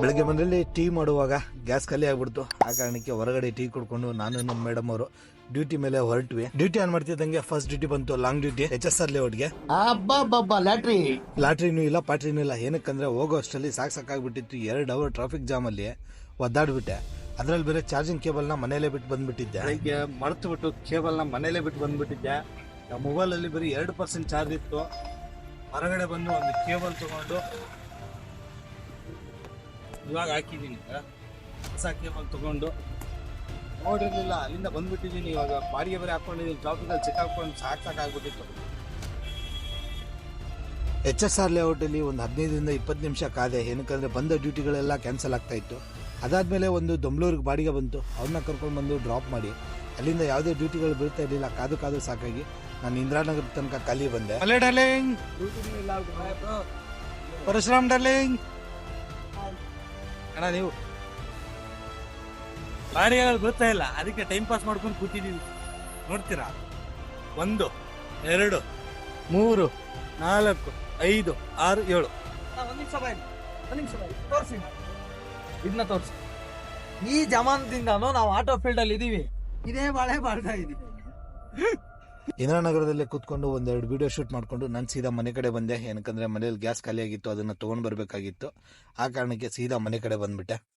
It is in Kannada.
ಬೆಳಗ್ಗೆ ಮನೆಯಲ್ಲಿ ಟೀ ಮಾಡುವಾಗ ಗ್ಯಾಸ್ ಖಾಲಿ ಆಗ್ಬಿಡ್ತು. ಆ ಕಾರಣಕ್ಕೆ ಹೊರಗಡೆ ಟೀ ಕುಡ್ಕೊಂಡು ನಾನು ನಮ್ಮ ಮೇಡಮ್ ಅವರು ಡ್ಯೂಟಿ ಮೇಲೆ ಹೊರಟ್ವಿ. ಡ್ಯೂಟಿ ಆನ್ ಮಾಡ್ತಿದ್ದಂಗೆ ಫಸ್ಟ್ ಡ್ಯೂಟಿ ಬಂತು long duty H S R ಲೇಔಟ್ಗೆ lottery. Lottery ಲಾಟ್ರಿನೂ ಇಲ್ಲ ಪಾಟ್ರಿನೂ ಇಲ್ಲ. ಏನಕ್ಕಂದ್ರೆ ಹೋಗೋ ಅಷ್ಟರಲ್ಲಿ ಸಾಕು ಸಾಕಾಗ್ಬಿಟ್ಟಿತ್ತು ಎರಡು ಅವರ್ ಟ್ರಾಫಿಕ್ ಜಾಮ್ ಅಲ್ಲಿ ಒದ್ದಾಡ್ಬಿಟ್ಟೆ. ಅದ್ರಲ್ಲಿ ಬೇರೆ ಚಾರ್ಜಿಂಗ್ ಕೇಬಲ್ನ ಮನೇಲೆ ಬಿಟ್ಟು ಬಂದ್ಬಿಟ್ಟಿದ್ದೆ. ಬೆಳಿಗ್ಗೆ ಮರ್ತು ಬಿಟ್ಟು ನ ಮನೇಲೆ ಬಿಟ್ಟು ಬಂದ್ಬಿಟ್ಟಿದ್ದೆ. ಮೊಬೈಲ್ ಅಲ್ಲಿ ಬರೀ ಎರಡು ಪರ್ಸೆಂಟ್ ಚಾರ್ಜ್ ಇತ್ತು. ಹೊರಗಡೆ ಬಂದು ಒಂದು ಕೇಬಲ್ ತಗೊಂಡು ಇವಾಗ ಹಾಕಿದ್ದೀನಿ ಹೊಸ ಕೇಬಲ್ ತೊಗೊಂಡು. ನೋಡಿರಲಿಲ್ಲ ಅಲ್ಲಿಂದ ಬಂದ್ಬಿಟ್ಟಿದ್ದೀನಿ ಇವಾಗ. ಬಾಡಿಗೆ ಬೇರೆ ಹಾಕ್ಕೊಂಡಿದ್ದೀನಿ ಟ್ರಾಫಿಕಲ್ಲಿ ಹಾಕ್ಕೊಂಡು ಸಾಕು ಸಾಕಾಗ್ಬಿಟ್ಟಿತ್ತು ಎಚ್ ಎಸ್ ಆರ್ ಲೇಔಟಲ್ಲಿ ಒಂದು ಹದಿನೈದರಿಂದ ಇಪ್ಪತ್ತು ನಿಮಿಷ ಕಾದೆ. ಏನಕ್ಕಂದರೆ ಬಂದ ಡ್ಯೂಟಿಗಳೆಲ್ಲ ಕ್ಯಾನ್ಸಲ್ ಆಗ್ತಾ ಇತ್ತು. ಅದಾದ್ಮೇಲೆ ಒಂದು ದೊಂಬ್ಳೂರಿಗೆ ಬಾಡಿಗೆ ಬಂತು. ಅವ್ರನ್ನ ಕರ್ಕೊಂಡು ಬಂದು ಡ್ರಾಪ್ ಮಾಡಿ. ಅಲ್ಲಿಂದ ಯಾವುದೇ ಡ್ಯೂಟಿಗಳು ಬೀಳ್ತಾ ಇರಲಿಲ್ಲ. ಕಾದು ಕಾದು ಸಾಕಾಗಿ. ನಾನು ಇಂದ್ರಾನಗರ ತನಕ ಖಾಲಿ ಬಂದೆ. ಅಲ್ಲೇ ಡಾರ್ಲಿಂಗ್. ಪರಶುರಾಮ್ ಡಾರ್ಲಿಂಗ್. ಅಣ್ಣ, ನೀವು ಬಾಡಿಗೆಗಳು ಗೊತ್ತಾ ಇಲ್ಲ. ಅದಕ್ಕೆ ಟೈಮ್ ಪಾಸ್ ಮಾಡ್ಕೊಂಡು ಕೂತಿದ್ದೀವಿ ನೋಡ್ತೀರಾ? ಒಂದು, ಎರಡು, ಮೂರು, ನಾಲ್ಕು, ಐದು, ಆರು, ಏಳು. ಒಂದು ನಿಮಿಷ ಒಂದು ನಿಮಿಷ ಇದನ್ನ ತೋರಿಸಿ. ಈ ಜಮಾನದಿಂದನೂ ನಾವು ಆಟೋ ಫೀಲ್ಡ್ ಅಲ್ಲಿ ಇದೀವಿ. ಇದೇ ಬಾಳೆ ಬಾಳ್ತಾ ಇದೀವಿ. ಇಂದಿರಾನಗರದಲ್ಲೇ ಕೂತ್ಕೊಂಡು ಒಂದೆರಡು ವಿಡಿಯೋ ಶೂಟ್ ಮಾಡ್ಕೊಂಡು ನಾನು ಸೀದಾ ಮನೆ ಕಡೆ ಬಂದೆ. ಏನಕ್ಕಂದ್ರೆ ಮನೇಲಿ ಗ್ಯಾಸ್ ಖಾಲಿಯಾಗಿತ್ತು, ಅದನ್ನು ಬರಬೇಕಾಗಿತ್ತು ಬರ್ಬೇಕಾಗಿತ್ತು. ಆ ಕಾರಣಕ್ಕೆ ಸೀದಾ ಮನೆ ಕಡೆ ಬಂದ್ಬಿಟ್ಟೆ.